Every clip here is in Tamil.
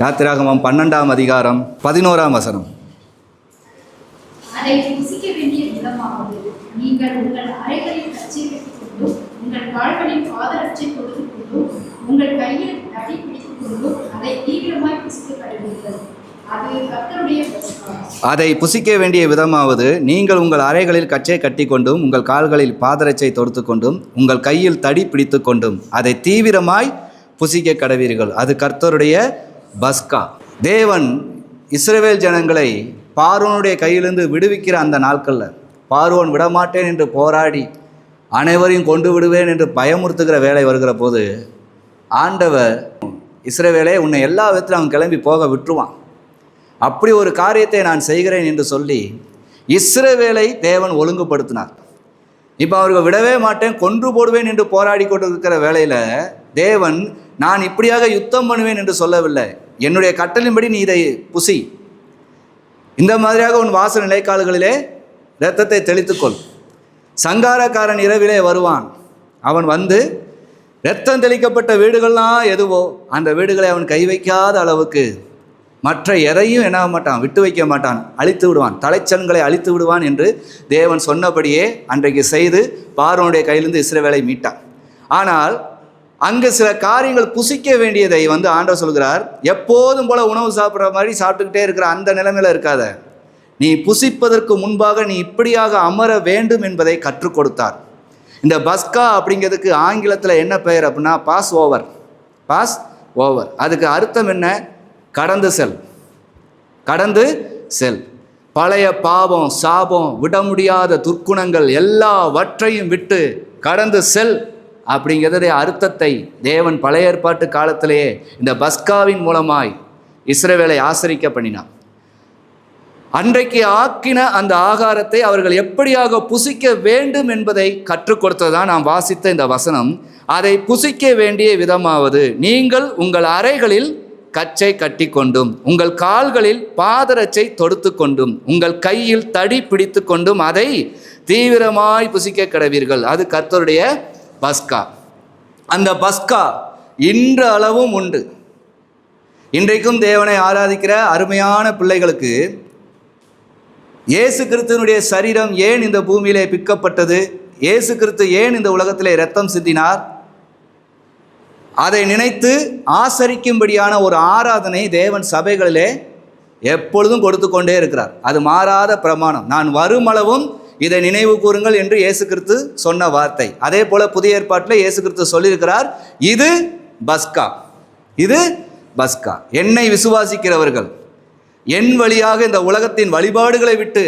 யாத்திராகமம் பன்னெண்டாம் அதிகாரம் பதினோராம் வசனம். அதை புசிக்க வேண்டிய விதமாவது நீங்கள் உங்கள் அறைகளில் கச்சை கட்டி கொண்டும் உங்கள் கால்களில் பாதரச்சை தொடுத்து கொண்டும் உங்கள் கையில் தடி பிடித்து கொண்டும் அதை தீவிரமாய் புசிக்க கடவீர்கள். அது கர்த்தருடைய பஸ்கா. தேவன் இஸ்ரவேல் ஜனங்களை பார்வனுடைய கையிலிருந்து விடுவிக்கிற அந்த நாட்களில் பார்வன் விடமாட்டேன் என்று போராடி அனைவரையும் கொண்டு விடுவேன் என்று பயமுறுத்துகிற வேலை வருகிற போது ஆண்டவர் இஸ்ரவேலே உன்னை எல்லா விதத்திலும் அவன் கிளம்பி போக விட்டுருவான். அப்படி ஒரு காரியத்தை நான் செய்கிறேன் என்று சொல்லி இஸ்ரவேலை தேவன் ஒழுங்குபடுத்தினார். இப்போ அவர்கள் விடவே மாட்டேன் கொன்று போடுவேன் என்று போராடி கொண்டிருக்கிற வேளையில் தேவன் நான் இப்படியாக யுத்தம் பண்ணுவேன் என்று சொல்லவில்லை. என்னுடைய கட்டளின்படி நீ இதை புசி. இந்த மாதிரியாக உன் வாசல் நிலைக்கால்களிலே இரத்தத்தை தெளித்துக்கொள். சங்காரக்காரன் இரவிலே வருவான். அவன் வந்து இரத்தம் தெளிக்கப்பட்ட வீடுகள்லாம் எதுவோ அந்த வீடுகளை அவன் கை வைக்காத அளவுக்கு மற்ற எதையும் என்ன மாட்டான் விட்டு வைக்க மாட்டான் அழித்து விடுவான். தலைச்சன்களை அழித்து விடுவான் என்று தேவன் சொன்னபடியே அன்றைக்கு செய்து பார்வனுடைய கையிலிருந்து இஸ்ரவேலை மீட்டான். ஆனால் அங்கே சில காரியங்கள் புசிக்க வேண்டியதை வந்து ஆண்டவர் சொல்கிறார். எப்போதும் போல உணவு சாப்பிட்ற மாதிரி சாப்பிட்டுக்கிட்டே இருக்கிற அந்த நிலைமையில் இருக்காத. நீ புசிப்பதற்கு முன்பாக நீ இப்படியாக அமர வேண்டும் என்பதை கற்றுக் கொடுத்தார். இந்த பஸ்கா அப்படிங்கிறதுக்கு ஆங்கிலத்தில் என்ன பெயர் அப்படின்னா பாஸ் ஓவர் பாஸ் ஓவர் அதுக்கு அர்த்தம் என்ன? கடந்து செல். கடந்து செல். பழைய பாவம் சாபம் விட முடியாத துர்க்குணங்கள் எல்லாவற்றையும் விட்டு கடந்து செல். அப்படிங்கிறதுடைய அர்த்தத்தை தேவன் பழைய ஏற்பாட்டு காலத்திலேயே இந்த பஸ்காவின் மூலமாய் இஸ்ரேவேலை ஆசரிக்க பண்ணினான் அன்றைக்கு ஆக்கின அந்த ஆகாரத்தை அவர்கள் எப்படியாக புசிக்க வேண்டும் என்பதை கற்றுக் கொடுத்ததான் நாம் வாசித்த இந்த வசனம். அதை புசிக்க வேண்டிய விதமாவது நீங்கள் உங்கள் அறைகளில் கச்சை கட்டி கொண்டும் உங்கள் கால்களில் பாதரச்சை தொடுத்து கொண்டும் உங்கள் கையில் தடி பிடித்து கொண்டும் அதை தீவிரமாய் புசிக்க கிடவீர்கள். அது கர்த்தருடைய பஸ்கா. அந்த பஸ்கா இன்று அளவும் உண்டு. இன்றைக்கும் தேவனை ஆராதிக்கிற அருமையான பிள்ளைகளுக்கு இயேசு கிறிஸ்துவனுடைய சரீரம் ஏன் இந்த பூமியிலே பிக்கப்பட்டது? இயேசு கிறிஸ்து ஏன் இந்த உலகத்திலே ரத்தம் சிந்தினார்? அதை நினைத்து ஆசரிக்கும்படியான ஒரு ஆராதனை தேவன் சபைகளிலே எப்பொழுதும் கொடுத்து கொண்டே இருக்கிறார். அது மாறாத பிரமாணம். நான் வருமளவும் இதை நினைவு கூறுங்கள் என்று இயேசு கிறிஸ்து சொன்ன வார்த்தை. அதே போல புதிய ஏற்பாட்டில் இயேசு கிறிஸ்து சொல்லியிருக்கிறார் இது பஸ்கா. இது பஸ்கா. என்னை விசுவாசிக்கிறவர்கள் என் வழியாக இந்த உலகத்தின் வழிபாடுகளை விட்டு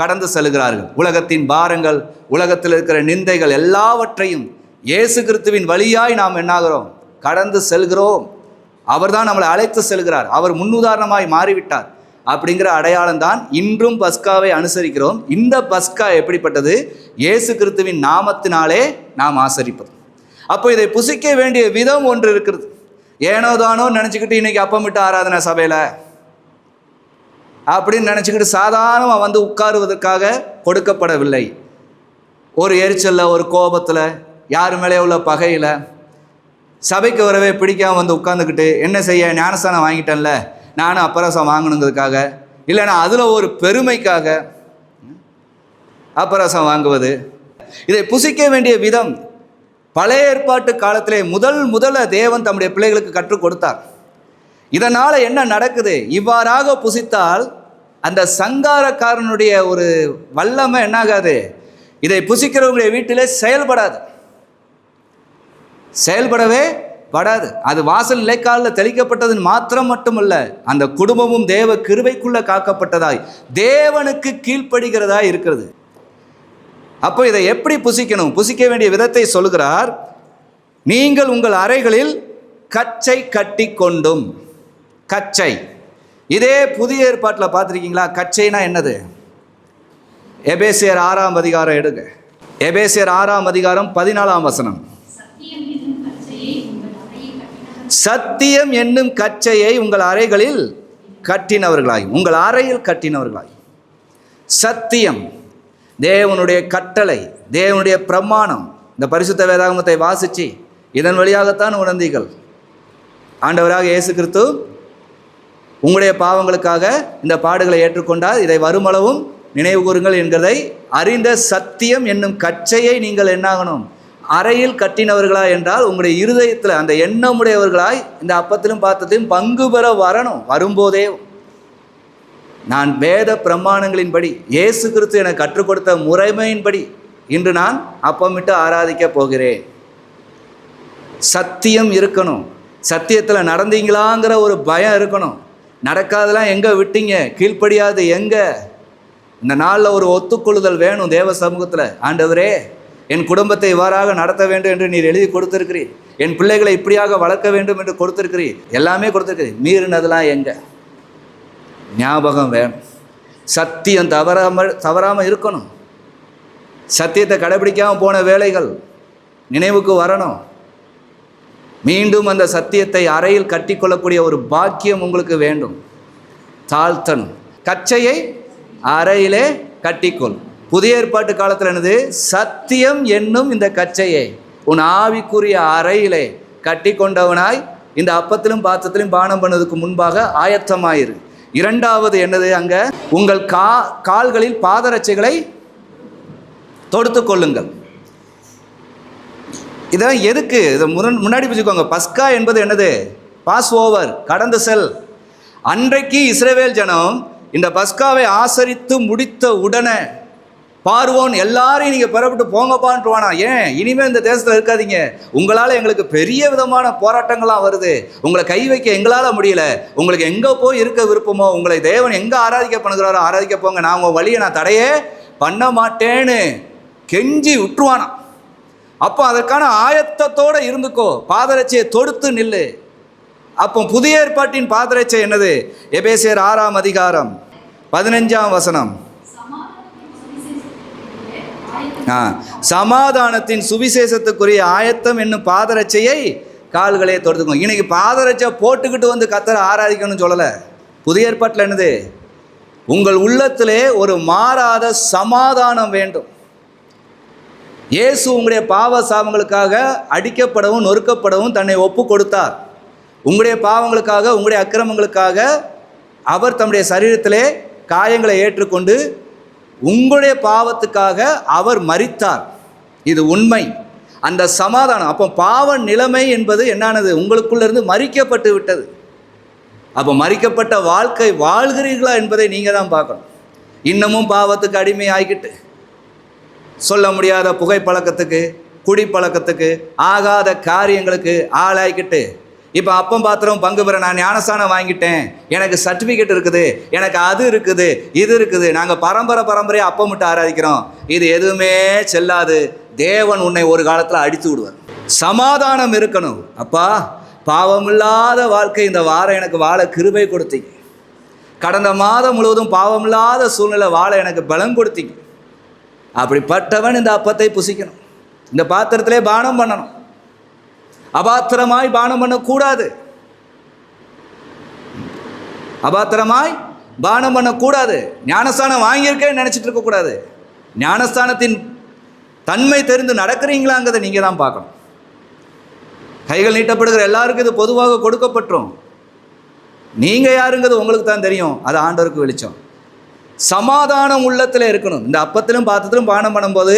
கடந்து செல்கிறார்கள். உலகத்தின் பாரங்கள் உலகத்தில் இருக்கிற நிந்தைகள் எல்லாவற்றையும் இயேசு கிறிஸ்துவின் வழியாய் நாம் என்னாகிறோம்? கடந்து செல்கிறோம். அவர்தான் நம்மளை அழைத்து செல்கிறார். அவர் முன்னுதாரணமாய் மாறிவிட்டார். அப்படிங்கிற அடையாளம் தான் இன்றும் பஸ்காவை அனுசரிக்கிறோம். இந்த பஸ்கா எப்படிப்பட்டது? இயேசு கிறிஸ்துவின் நாமத்தினாலே நாம் ஆசரிப்பது அப்போ இதை புசிக்க வேண்டிய விதம் ஒன்று இருக்கிறது. ஏனோ தானோ நினச்சிக்கிட்டு இன்னைக்கு அப்பமிட்டு ஆராதனை சபையில் அப்படின்னு நினச்சிக்கிட்டு சாதாரணமாக வந்து உட்காருவதற்காக கொடுக்கப்படவில்லை. ஒரு எரிச்சலில் ஒரு கோபத்தில் யார் மேலே உள்ள பகையில் சபைக்கு வரவே பிடிக்காம வந்து உட்காந்துக்கிட்டு என்ன செய்ய? ஞானஸ்தானம் வாங்கிட்டேன்ல. நானும் அப்பரசம் வாங்கணுங்கிறதுக்காக இல்லைன்னா அதில் ஒரு பெருமைக்காக அப்பரசம் வாங்குவது. இதை புசிக்க வேண்டிய விதம் பழைய ஏற்பாட்டு காலத்திலே முதல் முதல்ல தேவன் தம்முடைய பிள்ளைகளுக்கு கற்றுக் கொடுத்தார். இதனால் என்ன நடக்குது? இவ்வாறாக புசித்தால் அந்த சங்காரக்காரனுடைய ஒரு வல்லமை என்னாகாது? இதை புசிக்கிறவங்களுடைய வீட்டிலே செயல்படாது. செயல்படவே படாது. அது வாசல் நிலைக்காலில் தெளிக்கப்பட்டதுன்னு மாத்திரம் மட்டுமல்ல அந்த குடும்பமும் தேவ கிருவைக்குள்ளே காக்கப்பட்டதாய் தேவனுக்கு கீழ்ப்படுகிறதா இருக்கிறது. அப்போ இதை எப்படி புசிக்கணும்? புசிக்க வேண்டிய விதத்தை சொல்கிறார் நீங்கள் உங்கள் அறைகளில் கச்சை கட்டி கொண்டும். கச்சை. இதே புதிய ஏற்பாட்டில் பார்த்துருக்கீங்களா? கச்சைனா என்னது? எபேசியர் ஆறாம் அதிகாரம் எடுங்க. எபேசியர் ஆறாம் அதிகாரம் பதினாலாம் வசனம். சத்தியம் என்னும் கச்சையை உங்கள் அறைகளில் கட்டினவர்களாய் உங்கள் அறையில் கட்டினவர்களாய் சத்தியம் தேவனுடைய கட்டளை தேவனுடைய பிரமாணம். இந்த பரிசுத்த வேதாகமத்தை வாசித்து இதன் வழியாகத்தான் உணர்ந்தீர்கள். ஆண்டவராக இயேசு கிறிஸ்து உங்களுடைய பாவங்களுக்காக இந்த பாடுகளை ஏற்றுக்கொண்டால் இதை வருமளவும் நினைவு கூறுங்கள் என்கிறதை அறிந்த சத்தியம் என்னும் கச்சையை நீங்கள் என்னாகணும்? அறையில் கட்டினவர்களா என்றால் உங்களுடைய இருதயத்தில் அந்த எண்ணமுடையவர்களாய் இந்த அப்பத்திலும் பாத்தத்திலும் பங்கு பெற வரணும் வரும்போதே. நான் வேத பிரமாணங்களின்படி இயேசு கிறிஸ்து எனக்கு கற்றுக் கொடுத்த முறைமையின்படி இன்று நான் அப்பமிட்டு ஆராதிக்க போகிறேன். சத்தியம் இருக்கணும். சத்தியத்தில் நடந்தீங்களாங்கிற ஒரு பயம் இருக்கணும். நடக்காதெல்லாம் எங்கே விட்டீங்க? கீழ்ப்படியாது எங்கே? இந்த நாளில் ஒரு ஒத்துக்கொள்ளுதல் வேணும் தேவ சமூகத்தில். ஆண்டவரே என் குடும்பத்தை இவ்வாறாக நடத்த வேண்டும் என்று நீர் எழுதி கொடுத்திருக்கிறீர். என் பிள்ளைகளை இப்படியாக வளர்க்க வேண்டும் என்று கொடுத்திருக்கிறீர். எல்லாமே கொடுத்திருக்கிறீர். மீறினதெல்லாம் எங்க? ஞாபகம் வேணும். சத்தியம் தவறாமல் தவறாமல் இருக்கணும். சத்தியத்தை கடைபிடிக்காமல் போன வேலைகள் நினைவுக்கு வரணும். மீண்டும் அந்த சத்தியத்தை அறையில் கட்டிக்கொள்ளக்கூடிய ஒரு பாக்கியம் உங்களுக்கு வேண்டும். தாழ்த்தணும். கச்சையை அறையிலே கட்டிக்கொள். புதிய ஏற்பாட்டு காலத்தில் என்னது? சத்தியம் என்னும் இந்த கச்சையை உன் ஆவிக்குரிய அறையிலே கட்டிக்கொண்டவனாய் இந்த அப்பத்திலும் பாத்திரத்திலும் பானம் பண்ணதுக்கு முன்பாக ஆயத்தமாயிரு. இரண்டாவது என்னது அங்க? உங்கள் கா கால்களில் பாதரட்சைகளை தொடுத்து கொள்ளுங்கள். இதெல்லாம் எதுக்கு? இதை முரண் முன்னாடி வச்சுக்கோங்க பஸ்கா என்பது என்னது? பாஸ் ஓவர் கடந்து செல். அன்றைக்கு இஸ்ரேவேல் ஜனம் இந்த பஸ்காவை ஆசரித்து முடித்த உடனே பார்வோன் எல்லாரையும் நீங்கள் பெறப்பட்டு போங்கப்பான்ட்டுவானா ஏன்? இனிமேல் இந்த தேசத்தில் இருக்காதீங்க. உங்களால் எங்களுக்கு பெரிய விதமான போராட்டங்கள்லாம் வருது. உங்களை கை வைக்க எங்களால் முடியல. உங்களுக்கு எங்கே போய் இருக்க விருப்பமோ உங்களை தேவன் எங்கே ஆராதிக்க பண்ணுகிறாரோ ஆராதிக்க போங்க. நான் உங்கள் வழியை நான் தடையே பண்ண மாட்டேன்னு கெஞ்சி விட்டுருவானா அப்போ அதற்கான ஆயத்தத்தோடு இருந்துக்கோ. பாதரட்சியை தொடுத்து நில்லு. அப்போ புதிய ஏற்பாட்டின் பாதரட்சை என்னது? எபேசியர் ஆறாம் அதிகாரம் பதினஞ்சாம் வசனம். சமாதானத்தின் சுவிசேஷத்துக்குரிய ஆயத்தம் என்னும் பாதரட்சையை கால்களே தொடுத்துக்கோ. இன்னைக்கு பாதரட்சை போட்டுக்கிட்டு வந்து கத்தரை ஆராதிக்கணும்னு சொல்லலை. புதிய ஏற்பாட்டில் என்னது? உங்கள் உள்ளத்திலே ஒரு மாறாத சமாதானம் வேண்டும். இயேசு உங்களுடைய பாவ சாபங்களுக்காக அடிக்கப்படவும் நொறுக்கப்படவும் தன்னை ஒப்பு கொடுத்தார். உங்களுடைய பாவங்களுக்காக உங்களுடைய அக்கிரமங்களுக்காக அவர் தம்முடைய சரீரத்திலே காயங்களை ஏற்றுக்கொண்டு உங்களுடைய பாவத்துக்காக அவர் மறித்தார் இது உண்மை. அந்த சமாதானம் அப்போ பாவ நிலைமை என்பது என்னானது? உங்களுக்குள்ளேருந்து மறிக்கப்பட்டு விட்டது. அப்போ மறிக்கப்பட்ட வாழ்க்கை வாழ்கிறீர்களா என்பதை நீங்கள் தான் பார்க்கணும். இன்னமும் பாவத்துக்கு அடிமை ஆகிக்கிட்டு சொல்ல முடியாத புகைப்பழக்கத்துக்கு குடிப்பழக்கத்துக்கு ஆகாத காரியங்களுக்கு ஆளாகிக்கிட்டு இப்போ அப்பம் பாத்திரம் பங்கு பெற நான் ஞானஸ்தானம் வாங்கிட்டேன். எனக்கு சர்டிஃபிகேட் இருக்குது. எனக்கு அது இருக்குது இது இருக்குது. நாங்கள் பரம்பரை பரம்பரையாக அப்பம் விட்டு ஆராதிக்கிறோம். இது எதுவுமே செல்லாது. தேவன் உன்னை ஒரு காலத்தில் அடித்து விடுவார். சமாதானம் இருக்கணும். அப்பா பாவமில்லாத வாழ்க்கை இந்த வாரம் எனக்கு வாழ கிருபை கொடுத்தீங்க. கடந்த மாதம் முழுவதும் பாவமில்லாத சூழ்நிலை வாழ எனக்கு பலம் கொடுத்தீங்க. அப்படிப்பட்டவன் இந்த அப்பத்தை புசிக்கணும். இந்த பாத்திரத்திலே பானம் பண்ணணும். அபாத்திரமாய் பானம் பண்ணக்கூடாது. அபாத்திரமாய் பானம் பண்ணக்கூடாது. ஞானஸ்தானம் வாங்கியிருக்கேன்னு நினச்சிட்டு இருக்கக்கூடாது. ஞானஸ்தானத்தின் தன்மை தெரிந்து நடக்கிறீங்களாங்கிறத நீங்கள் தான் பார்க்கணும். கைகள் நீட்டப்படுகிற எல்லாருக்கும் இது பொதுவாக கொடுக்கப்பட்டுரும். நீங்கள் யாருங்கிறது உங்களுக்கு தான் தெரியும். அது ஆண்டவருக்கு வெளிச்சம். சமாதானம் உள்ளத்தில் இருக்கணும். இந்த அப்பத்திலும் பாத்திரத்திலும் பானம் பண்ணும்போது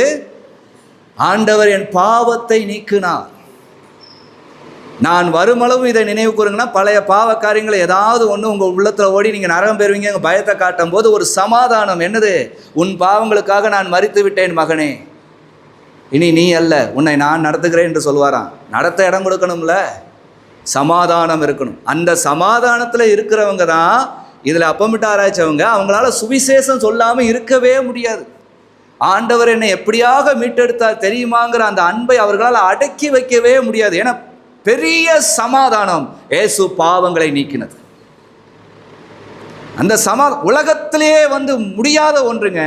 ஆண்டவர் என் பாவத்தை நீக்கினார். நான் வருமளவு இதை நினைவு கூறுங்கன்னா பழைய பாவ காரியங்களை ஏதாவது ஒன்று உங்கள் உள்ளத்தில் ஓடி நீங்கள் நரகம் பெறுவீங்க எங்கள் பயத்தை காட்டும் போது ஒரு சமாதானம். என்னது? உன் பாவங்களுக்காக நான் மறித்து விட்டேன் மகனே. இனி நீ அல்ல உன்னை நான் நடத்துகிறேன் என்று சொல்வாராம். நடத்த இடம் கொடுக்கணும்ல? சமாதானம் இருக்கணும். அந்த சமாதானத்தில் இருக்கிறவங்க தான் இதில் அப்பமிட்டு ஆராய்ச்சவங்க அவங்களால சுவிசேஷம் சொல்லாமல் இருக்கவே முடியாது. ஆண்டவர் என்னை எப்படியாக மீட்டெடுத்தார் தெரியுமாங்கிற அந்த அன்பை அவர்களால் அடக்கி வைக்கவே முடியாது. ஏன்னா பெரிய சமாதானம் இயேசு பாவங்களை நீக்கினது. அந்த சமா உலகத்திலேயே வந்து முடியாத ஒன்றுங்க.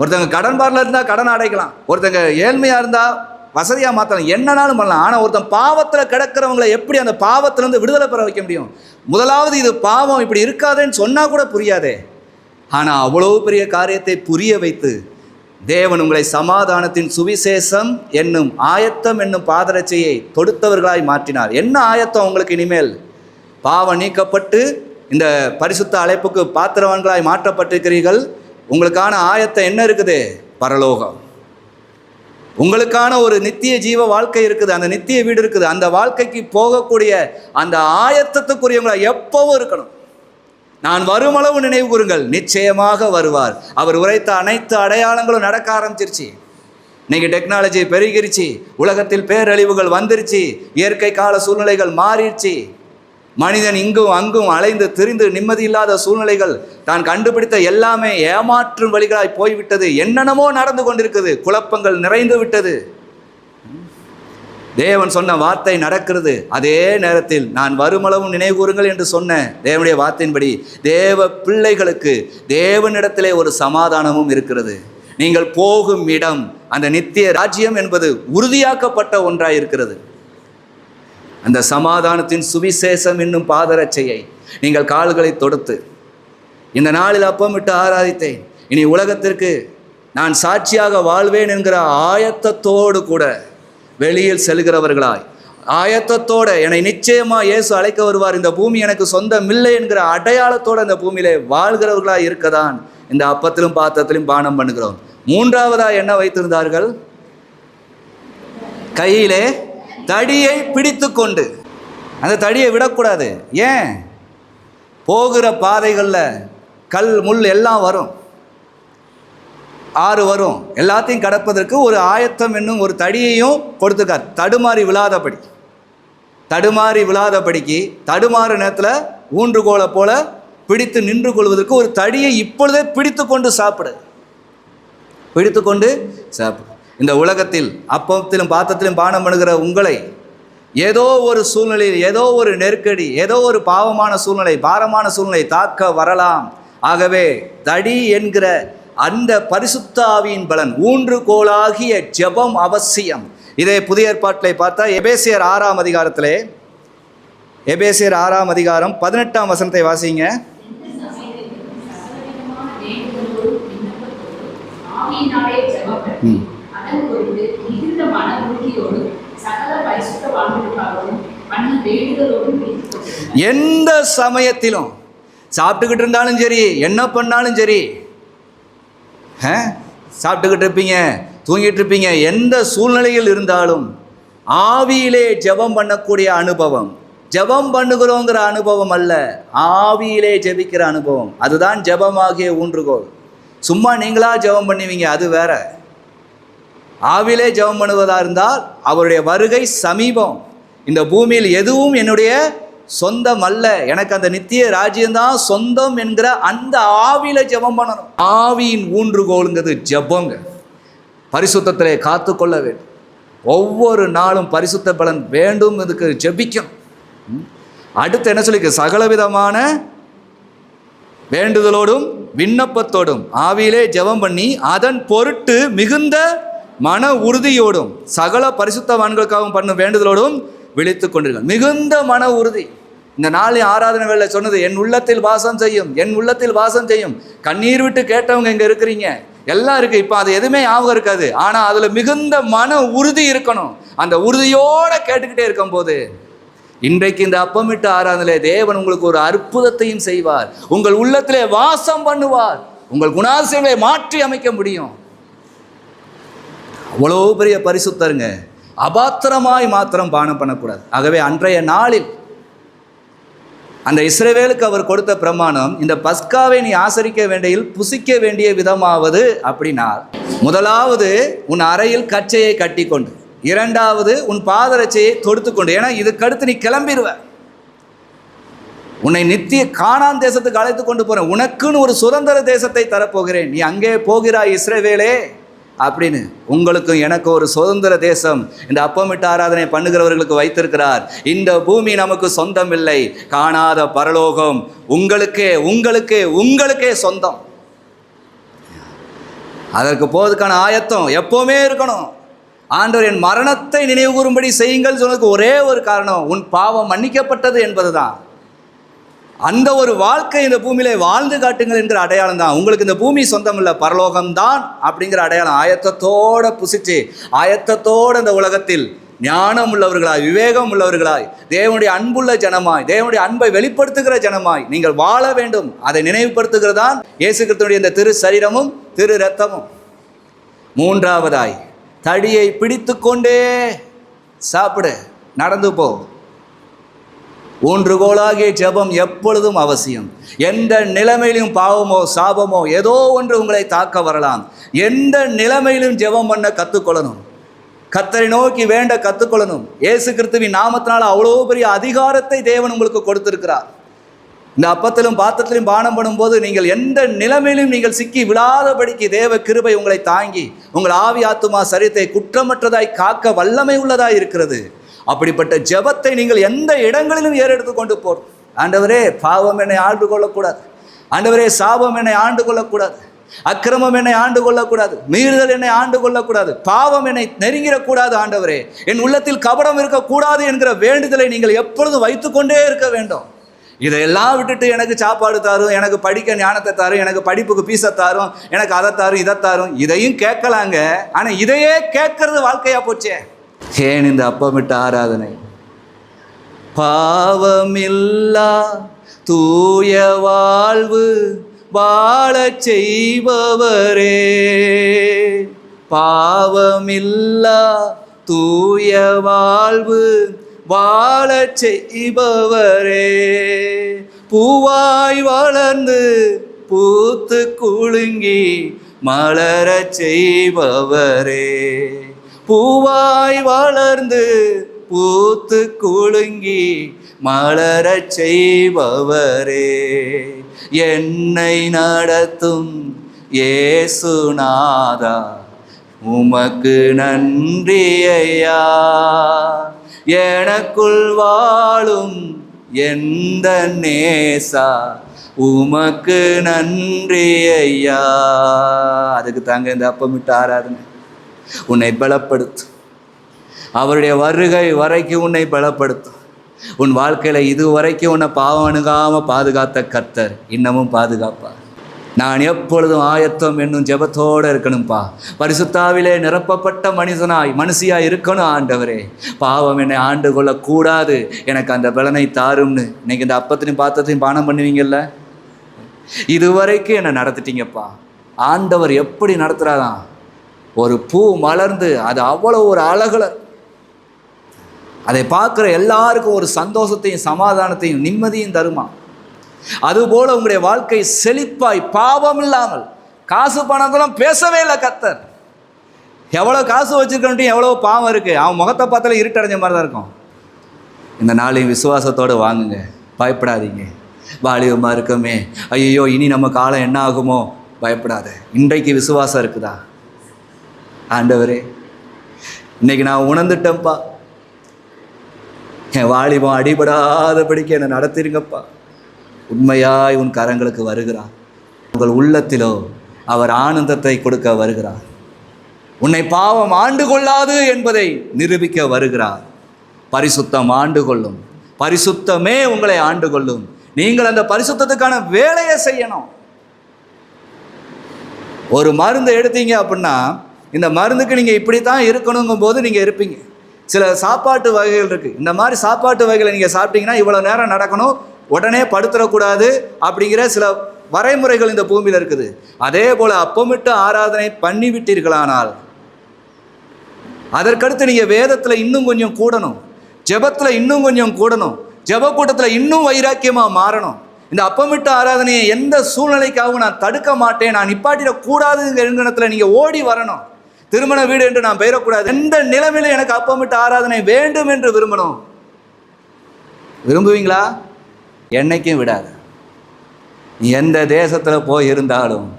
ஒருத்தங்க கடன் பாரில் இருந்தால் கடன் அடைக்கலாம். ஒருத்தங்க ஏழ்மையாக இருந்தால் வசதியாக மாற்றலாம் என்னனாலும் பண்ணலாம். ஆனால் ஒருத்தன் பாவத்தில் கிடக்கிறவங்களை எப்படி அந்த பாவத்திலேருந்து விடுதலை பெற வைக்க முடியும்? முதலாவது இது பாவம் இப்படி இருக்காதேன்னு சொன்னால் கூட புரியாதே. ஆனால் அவ்வளோ பெரிய காரியத்தை புரிய வைத்து தேவன் உங்களை சமாதானத்தின் சுவிசேஷம் என்னும் ஆயத்தம் என்னும் பாதரட்சையை தொடுத்தவர்களாய் மாற்றினார். என்ன ஆயத்தம் உங்களுக்கு இனிமேல்? பாவம் நீக்கப்பட்டு இந்த பரிசுத்த அழைப்புக்கு பாத்திரவான்களாய் மாற்றப்பட்டிருக்கிறீர்கள். உங்களுக்கான ஆயத்தம் என்ன இருக்குது? பரலோகம். உங்களுக்கான ஒரு நித்திய ஜீவ வாழ்க்கை இருக்குது. அந்த நித்திய வீடு இருக்குது. அந்த வாழ்க்கைக்கு போகக்கூடிய அந்த ஆயத்தத்துக்குரியவங்களா எப்பவும் இருக்கணும். நான் வருமளவு நினைவு கூறுங்கள். நிச்சயமாக வருவார். அவர் உரைத்த அனைத்து அடையாளங்களும் நடக்க ஆரம்பிச்சிருச்சு. இன்னைக்கு டெக்னாலஜி பெருகிருச்சு. உலகத்தில் பேரழிவுகள் வந்துருச்சு. இயற்கை கால சூழ்நிலைகள் மாறிடுச்சு. மனிதன் இங்கும் அங்கும் அலைந்து திரிந்து நிம்மதி இல்லாத சூழ்நிலைகள் தான் கண்டுபிடித்த எல்லாமே ஏமாற்றும் வழிகளாய் போய்விட்டது. என்னென்னமோ நடந்து கொண்டிருக்குது. குழப்பங்கள் நிறைந்து விட்டது. தேவன் சொன்ன வார்த்தை நடக்கிறது. அதே நேரத்தில் நான் வருமளவும் நினைவுகூறுங்கள் என்று சொன்ன தேவனுடைய வார்த்தையின்படி தேவ பிள்ளைகளுக்கு தேவனிடத்திலே ஒரு சமாதானமும் இருக்கிறது. நீங்கள் போகும் இடம் அந்த நித்திய ராஜ்யம் என்பது உறுதியாக்கப்பட்ட ஒன்றாக இருக்கிறது. அந்த சமாதானத்தின் சுவிசேஷம் என்னும் பாதரட்சையை நீங்கள் கால்களை தொடுத்து இந்த நாளில் அப்பமிட்டு ஆராதித்தேன். இனி உலகத்திற்கு நான் சாட்சியாக வாழ்வேன் என்கிற ஆயத்தத்தோடு கூட வெளியில் செல்கிறவர்களாய். ஆயத்தத்தோட என்னை நிச்சயமா இயேசு அழைக்க வருவார். இந்த பூமி எனக்கு சொந்தம் இல்லை என்கிற அடையாளத்தோட இந்த பூமியிலே வாழ்கிறவர்களாய் இருக்கதான் இந்த அப்பத்திலும் பாத்திரத்திலும் பானம் பண்ணுகிறோம். மூன்றாவதா என்ன வைத்திருந்தார்கள்? கையிலே தடியை பிடித்து கொண்டு அந்த தடியை விடக்கூடாது. ஏன்? போகிற பாதைகளில் கல் முள் எல்லாம் வரும். ஆறு வரும். எல்லாத்தையும் கடப்பதற்கு ஒரு ஆயத்தம் என்னும் ஒரு தடியையும் கொடுத்துருக்கார். தடுமாறி விழாதபடி. தடுமாறி விழாதபடிக்கு தடுமாறு நேரத்தில் ஊன்றுகோலை போல பிடித்து நின்று கொள்வதற்கு ஒரு தடியை இப்பொழுதே பிடித்து கொண்டு சாப்பிடு. பிடித்து கொண்டு சாப்பிடு. இந்த உலகத்தில் அப்பத்திலும் பாத்திரத்திலும் பானம் பண்ணுகிற உங்களை ஏதோ ஒரு சூழ்நிலையில் ஏதோ ஒரு நெருக்கடி ஏதோ ஒரு பாவமான சூழ்நிலை பாரமான சூழ்நிலை தாக்க வரலாம். ஆகவே தடி என்கிற அந்த பரிசுத்த ஆவியின் பலன் ஊன்றுகோலாகிய ஜெபம் அவசியம் இதே புதிய ஏற்பாட்டிலே பார்த்தா எபேசியர் ஆறாம் அதிகாரத்திலே எபேசியர் ஆறாம் அதிகாரம் பதினெட்டாம் வசனத்தை வாசிங்க. எந்த சமயத்திலும் சாப்பிட்டுக்கிட்டு இருந்தாலும் சரி என்ன பண்ணாலும் சரி? சாப்பிட்டுக்கிட்டு இருப்பீங்க தூங்கிட்டு இருப்பீங்க. எந்த சூழ்நிலையில் இருந்தாலும் ஆவியிலே ஜெபம் பண்ணக்கூடிய அனுபவம். ஜெபம் பண்ணுகிறோங்கிற அனுபவம் அல்ல ஆவியிலே ஜெபிக்கிற அனுபவம். அதுதான் ஜபமாகிய ஊன்றுகோல். சும்மா நீங்களா ஜெபம் பண்ணுவீங்க அது வேற. ஆவிலே ஜெபம் பண்ணுவதா இருந்தால் அவருடைய வருகை சமீபம். இந்த பூமியில் எதுவும் என்னுடைய சொந்தம் அல்ல எனக்கு அந்த நித்திய ராஜ்யம்தான் சொந்தம் என்கிற அந்த ஆவியில ஜெபம் பண்ணணும். ஆவியின் ஊன்றுகோலுங்கிறது ஜெபங்க. பரிசுத்தத்திலே காத்துக்கொள்ள வேண்டும். ஒவ்வொரு நாளும் பரிசுத்த பலன் வேண்டும் இதுக்கு ஜெபிக்கும் அடுத்து என்ன சொல்லிக்க சகலவிதமான வேண்டுதலோடும் விண்ணப்பத்தோடும் ஆவியிலே ஜெபம் பண்ணி அதன் பொருட்டு மிகுந்த மன உறுதியோடும் சகல பரிசுத்தவான்களுக்காகவும் பண்ணும் வேண்டுதலோடும் விழித்து கொண்டிருங்கள் மிகுந்த மன உறுதி. இந்த நாளின் ஆராதனை வேலை சொன்னது என் உள்ளத்தில் வாசம் செய்யும் என் உள்ளத்தில் வாசம் செய்யும். கண்ணீர் விட்டு கேட்டவங்க இங்கே இருக்கிறீங்க. எல்லாம் இருக்கு. இப்போ அது எதுவுமே ஞாபகம் இருக்காது. ஆனால் அதில் மிகுந்த மன உறுதி இருக்கணும். அந்த உறுதியோட கேட்டுக்கிட்டே இருக்கும்போது இன்றைக்கு இந்த அப்பமிட்டு ஆராதனை தேவன் உங்களுக்கு ஒரு அற்புதத்தையும் செய்வார். உங்கள் உள்ளத்திலே வாசம் பண்ணுவார். உங்கள் குணாதிசயங்களை மாற்றி அமைக்க முடியும். அவ்வளோ பெரிய பரிசுத்தருங்க. அபாத்திரமாய் மாத்திரம் பானம் பண்ணக்கூடாது. ஆகவே அன்றைய நாளில் அந்த இஸ்ரவேலுக்கு அவர் கொடுத்த பிரமாணம் இந்த பஸ்காவை நீ ஆசரிக்க வேண்டியில் புசிக்க வேண்டிய விதமாவது அப்படின்னா முதலாவது உன் அறையில் கச்சையை கட்டிக்கொண்டு இரண்டாவது உன் பாதரட்சையை தொடுத்துக்கொண்டு ஏன்னா இதுக்கடுத்து நீ கிளம்பிடுவ உன்னை நித்திய காணான் தேசத்துக்கு அழைத்து கொண்டு போறேன். உனக்குன்னு ஒரு சுதந்திர தேசத்தை தரப்போகிறேன். நீ அங்கே போகிறாய் இஸ்ரவேலே. அப்படின்னு உங்களுக்கும் எனக்கு ஒரு சுதந்திர தேசம். இந்த அப்பமிட்டு ஆராதனை பண்ணுகிறவர்களுக்கு வைத்திருக்கிறார். இந்த பூமி நமக்கு சொந்தம் இல்லை காணாத பரலோகம். உங்களுக்கே உங்களுக்கே உங்களுக்கே சொந்தம். அதற்கு போவதுக்கான ஆயத்தம் எப்போவுமே இருக்கணும். ஆண்டவர் என் மரணத்தை நினைவு கூறும்படி செய்யுங்கள் சொன்னதுக்கு ஒரே ஒரு காரணம் உன் பாவம் மன்னிக்கப்பட்டது என்பதுதான். அந்த ஒரு வாழ்க்கை இந்த பூமியில வாழ்ந்து காட்டுங்கள் என்கிற அடையாளம் தான். உங்களுக்கு இந்த பூமி சொந்தம் இல்லை பரலோகம் தான் அப்படிங்கிற அடையாளம் ஆயத்தத்தோட புசிச்சு ஆயத்தத்தோட இந்த உலகத்தில் ஞானம் உள்ளவர்களாய் விவேகம் உள்ளவர்களாய் தேவனுடைய அன்புள்ள ஜனமாய் தேவனுடைய அன்பை வெளிப்படுத்துகிற ஜனமாய் நீங்கள் வாழ வேண்டும். அதை நினைவுபடுத்துகிறதான் இயேசு கிறிஸ்துடைய இந்த திரு சரீரமும் திரு ரத்தமும் மூன்றாவதாய் தடியை பிடித்து கொண்டே சாப்பிடு நடந்து போ. ஊன்றுகோலாகிய ஜெபம் எப்பொழுதும் அவசியம். எந்த நிலைமையிலும் பாவமோ சாபமோ ஏதோ ஒன்று உங்களை தாக்க வரலாம். எந்த நிலைமையிலும் ஜெபம் பண்ண கற்றுக்கொள்ளணும் கத்தரை நோக்கி வேண்ட கற்றுக்கொள்ளணும் ஏசு கிறிஸ்துவின் நாமத்தினால் அவ்வளோ பெரிய அதிகாரத்தை தேவன் உங்களுக்கு கொடுத்திருக்கிறார். இந்த அப்பத்திலும் பாத்திரத்திலும் பானம் பண்ணும்போது நீங்கள் எந்த நிலைமையிலும் நீங்கள் சிக்கி விழாதபடிக்கு தேவ கிருபை உங்களை தாங்கி உங்கள் ஆவி ஆத்துமா சரீரத்தை குற்றமற்றதாய் காக்க வல்லமை உள்ளதாய் இருக்கிறது. அப்படிப்பட்ட ஜெபத்தை நீங்கள் எந்த இடங்களிலும் ஏறெடுத்து கொண்டு போறோம் ஆண்டவரே பாவம் என்னை ஆண்டு கொள்ளக்கூடாது. ஆண்டவரே சாபம் என்னை ஆண்டு கொள்ளக்கூடாது. அக்கிரமம் என்னை ஆண்டு கொள்ளக்கூடாது. மீறுதல் என்னை ஆண்டு கொள்ளக்கூடாது. பாவம் என்னை நெருங்கிடக்கூடாது ஆண்டவரே. என் உள்ளத்தில் கபடம் இருக்கக்கூடாது என்கிற வேண்டுதலை நீங்கள் எப்பொழுதும் வைத்துக்கொண்டே இருக்க வேண்டும். இதையெல்லாம் விட்டுட்டு எனக்கு சாப்பாடு தாரும் எனக்கு படிக்க ஞானத்தை தாரும் எனக்கு படிப்புக்கு பீசை தாரும் எனக்கு அதை தாரும் இதை தாரும் இதையும் கேட்கலாங்க. ஆனால் இதையே கேட்கறது வாழ்க்கையாக போச்சே? ஏன் இந்த அப்பமிட்ட ஆராதனை? பாவமில்லா தூய வாழ்வு வாழச் செய்பவரே. பாவமில்லா தூய வாழ்வு வாழச் செய்பவரே. பூவாய் வளர்ந்து பூத்து குலுங்கி மலரச் செய்பவரே. பூவாய் வளர்ந்து பூத்து குலுங்கி மலரச் செய்பவரே. என்னை நடத்தும் ஏசுநாதா உமக்கு நன்றி ஐயா. எனக்குள் வாழும் எந்த நேசா உமக்கு நன்றி ஐயா. அதுக்கு தாங்க இந்த அப்பமிட்டு ஆராதனை. உன்னை பலப்படுத்தும். அவருடைய வருகை வரைக்கும் உன்னை பலப்படுத்தும். உன் வாழ்க்கையில் இது வரைக்கும் உன்னை பாவம் அணுகாமல் பாதுகாத்த கர்த்தர் இன்னமும் பாதுகாப்பார். நான் எப்பொழுதும் ஆயத்தம் என்னும் ஜெபத்தோடு இருக்கணும்ப்பா பரிசுத்தாவிலே நிரப்பப்பட்ட மனுஷனாய் மனுஷியாக இருக்கணும் ஆண்டவரே. பாவம் என்னை ஆண்டு கொள்ளக்கூடாது. எனக்கு அந்த பலனை தாரும்னு. இன்னைக்கு இந்த அப்பத்தையும் பாத்தத்தையும் பானம் பண்ணுவீங்கல்ல? இதுவரைக்கும் என்னை நடத்திட்டீங்கப்பா. ஆண்டவர் எப்படி நடத்துகிறாதான் ஒரு பூ மலர்ந்து அது அவ்வளோ ஒரு அழகில். அதை பார்க்குற எல்லாருக்கும் ஒரு சந்தோஷத்தையும் சமாதானத்தையும் நிம்மதியும் தருமா? அதுபோல் உங்களுடைய வாழ்க்கை செழிப்பாய் பாவம் இல்லாமல். காசு பணத்தெல்லாம் பேசவே இல்லை கத்தர் எவ்வளோ காசு வச்சிருக்கணும் எவ்வளோ பாவம் இருக்குது அவன் முகத்தை பார்த்தாலே இருட்டடைஞ்ச மாதிரி தான் இருக்கும். இந்த நாளையும் விசுவாசத்தோடு வாங்குங்க. பயப்படாதீங்க. வாலிபமாக இருக்கமே. ஐயோ இனி நம்ம காலம் என்ன ஆகுமோ? பயப்படாத. இன்றைக்கு விசுவாசம் இருக்குதா? ஆண்டவரே இன்னைக்கு நான் உணர்ந்துட்டேன்ப்பா என் வாலிபம் அடிபடாதபடிக்கு என்னை நடத்திருங்கப்பா. உண்மையாய் உன் கரங்களுக்கு வருகிறார். உங்கள் உள்ளத்திலோ அவர் ஆனந்தத்தை கொடுக்க வருகிறார். உன்னை பாவம் ஆண்டு கொள்ளாது என்பதை நிரூபிக்க வருகிறார். பரிசுத்தம் ஆண்டு கொள்ளும். பரிசுத்தமே உங்களை ஆண்டு கொள்ளும். நீங்கள் அந்த பரிசுத்தத்துக்கான வேலையை செய்யணும். ஒரு மருந்து எடுத்தீங்க அப்படின்னா இந்த மருந்துக்கு நீங்கள் இப்படி தான் இருக்கணுங்கும் போது நீங்கள் இருப்பீங்க. சில சாப்பாட்டு வகைகள் இருக்குது இந்த மாதிரி சாப்பாட்டு வகைகளை நீங்கள் சாப்பிட்டீங்கன்னா இவ்வளோ நேரம் நடக்கணும். உடனே படுத்துடக்கூடாது அப்படிங்கிற சில வரைமுறைகள் இந்த பூமியில் இருக்குது. அதே போல் அப்பமிட்டு ஆராதனை பண்ணி விட்டீர்களானால் அதற்கடுத்து நீங்கள் வேதத்தில் இன்னும் கொஞ்சம் கூடணும். ஜெபத்தில் இன்னும் கொஞ்சம் கூடணும். ஜெபக்கூட்டத்தில் இன்னும் வைராக்கியமாக மாறணும். இந்த அப்பமிட்டு ஆராதனையை எந்த சூழ்நிலைக்காகவும் நான் தடுக்க மாட்டேன். நான் நிப்பாட்டிடக்கூடாதுங்கிற எண்ணத்தில் நீங்கள் ஓடி வரணும். திருமண வீடு என்று நான் பெயரக்கூடாது. எந்த நிலைமையில எனக்கு அப்பமிட்ட ஆராதனை வேண்டும் என்று விரும்பணும். விரும்புவீங்களா? என்னைக்கும் விடாது. நீ எந்த தேசத்தில் போய் இருந்தாலும்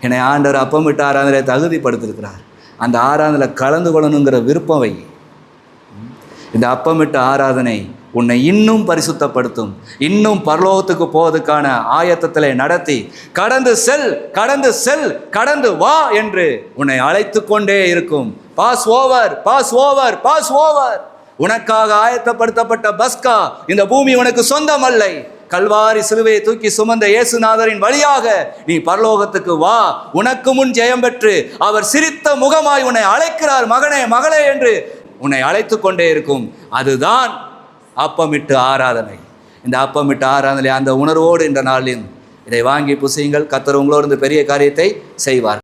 என்னை ஆண்டவர் அப்பமிட்ட ஆராதனை தகுதிப்படுத்திருக்கிறார். அந்த ஆராதனையில் கலந்து கொள்ளணுங்கிற விருப்பம் வை. இந்த அப்பமிட்ட ஆராதனை உன்னை இன்னும் பரிசுத்தப்படுத்தும். இன்னும் பரலோகத்துக்கு போவதற்கான ஆயத்தத்திலே நடத்தி கடந்து செல் கடந்து செல் கடந்து வா என்று உன்னை அழைத்து கொண்டே இருக்கும். Passover Passover Passover உனக்காக ஆயத்தப்படுத்தப்பட்ட பஸ்கா இந்த பூமி உனக்கு சொந்தமல்லை. கல்வாரி சிலுவையை தூக்கி சுமந்த இயேசுநாதரின் வழியாக நீ பரலோகத்துக்கு வா. உனக்கு முன் ஜெயம் பெற்று அவர் சிரித்த முகமாய் உன்னை அழைக்கிறார். மகனே மகளே என்று உன்னை அழைத்து கொண்டே இருக்கும். அதுதான் அப்பமிட்டு ஆராதனை. இந்த அப்பமிட்டு ஆராதனை அந்த உணர்வோடு இந்த நாளில் இதை வாங்கி புசியுங்கள். கத்தர் உங்களோடு இந்த பெரிய காரியத்தை செய்வார்.